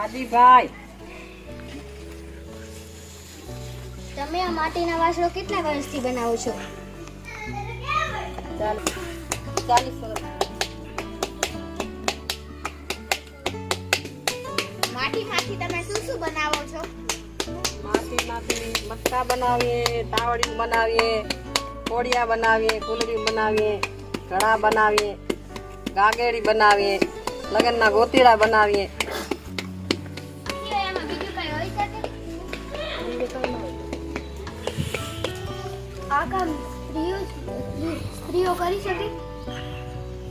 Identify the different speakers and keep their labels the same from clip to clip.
Speaker 1: આદિભાઈ.
Speaker 2: તમે આ માટીના વાસણો કેટલા વર્ષથી બનાવો છો?
Speaker 1: ચાલો ચાલીસ વર્ષ.
Speaker 2: માટીમાંથી તમે શું શું બનાવો છો?
Speaker 1: માટીમાંથી મટકા બનાવીએ તાવડી બનાવીએ કોડિયા બનાવીએ કુલડી બનાવીએ ઘડા બનાવીએ ગાગેડી બનાવીએ. લગ્નના ગોતીડા બનાવીએ.
Speaker 2: આ કામ સ્ત્રીઓ સ્ત્રીઓ કરી શકે?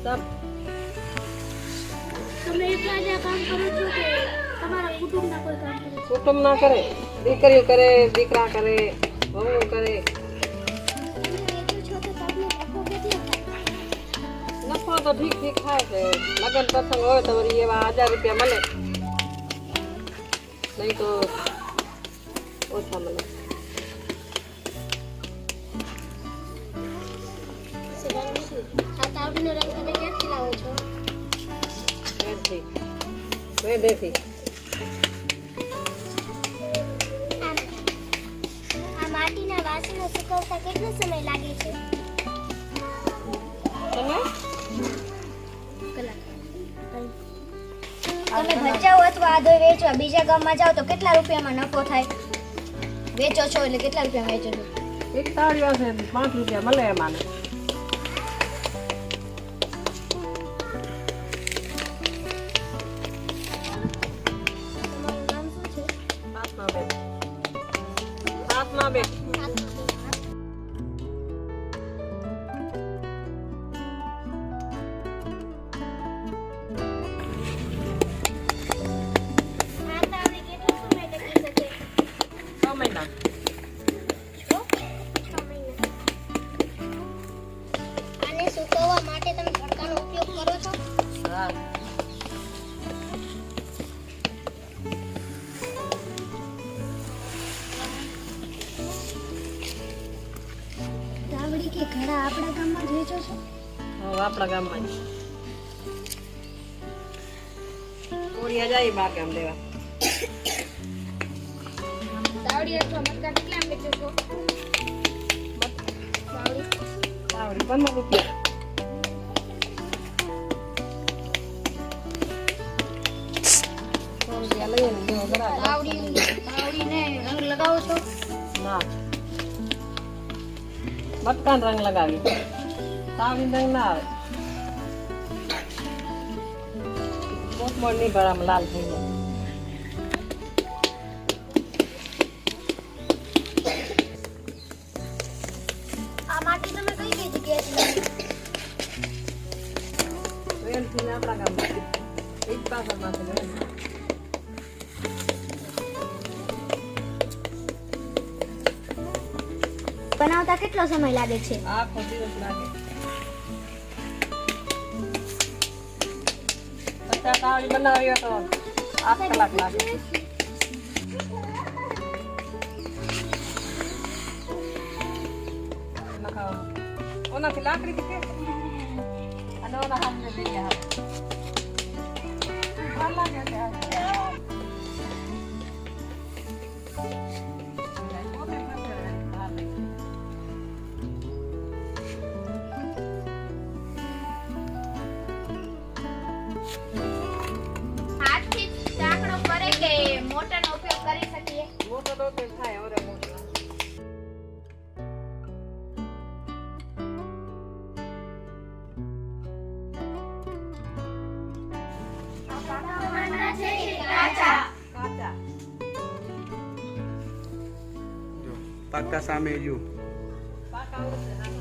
Speaker 1: સબ
Speaker 2: તમે એકલા જ કામ કરો છો કે તમારા કુટુંબના કોઈ કામ કરે
Speaker 1: કુટુંબ ના કરે. દીકરીઓ કરે દીકરા કરે વહુ કરે.
Speaker 2: નફો
Speaker 1: તો ઠીક ઠીક થાય છે લગ્ન પ્રસંગ હોય તો વળી એવા હજાર રૂપિયા મળે નહીં તો ઓછા મળે
Speaker 2: આ તાવડીનો રંગ તમે ક્યાંથી લાવો છો
Speaker 1: વેડથી વેડેથી
Speaker 2: આ માટીના વાસણો સુકવતા કેટલો સમય લાગે છે
Speaker 1: તમે
Speaker 2: તમે ભચાઉ અથવા આદો વેચવા બીજા ગામમાં જાઓ તો કેટલા રૂપિયામાં નફો થાય? વેચો છો એટલે કેટલા રૂપિયામાં વેચો છો?
Speaker 1: એક તાળી હશે પાંચ રૂપિયા મળે એમાં
Speaker 2: તાવડી કે ઘડા આપણા ગામમાં જ વેચો છો?
Speaker 1: હવે આપણા ગામમાં જ. કોડિયા જાય બાર ગામ લેવા.
Speaker 2: તાવડી અથવા મટકા કેટલા વેચો છો? તાવડી
Speaker 1: તાવડી પંદર રૂપિયા. ને
Speaker 2: તાવડી તાવડીને રંગ લગાવો છો?
Speaker 1: ના. મટકાનો રંગ લગાવી તાવી રંગ ના આવે મોટમોટ નહીં ભરામાં લાલ થઈ જાય આપણા ગામમાં એક
Speaker 2: બનાવતા કેટલો સમય લાગે છે?
Speaker 1: આખો દિવસ લાગે. પચાસ તાવડી બનાવી તો
Speaker 3: જો પાકા સામે જો
Speaker 1: પાકા આવશે ના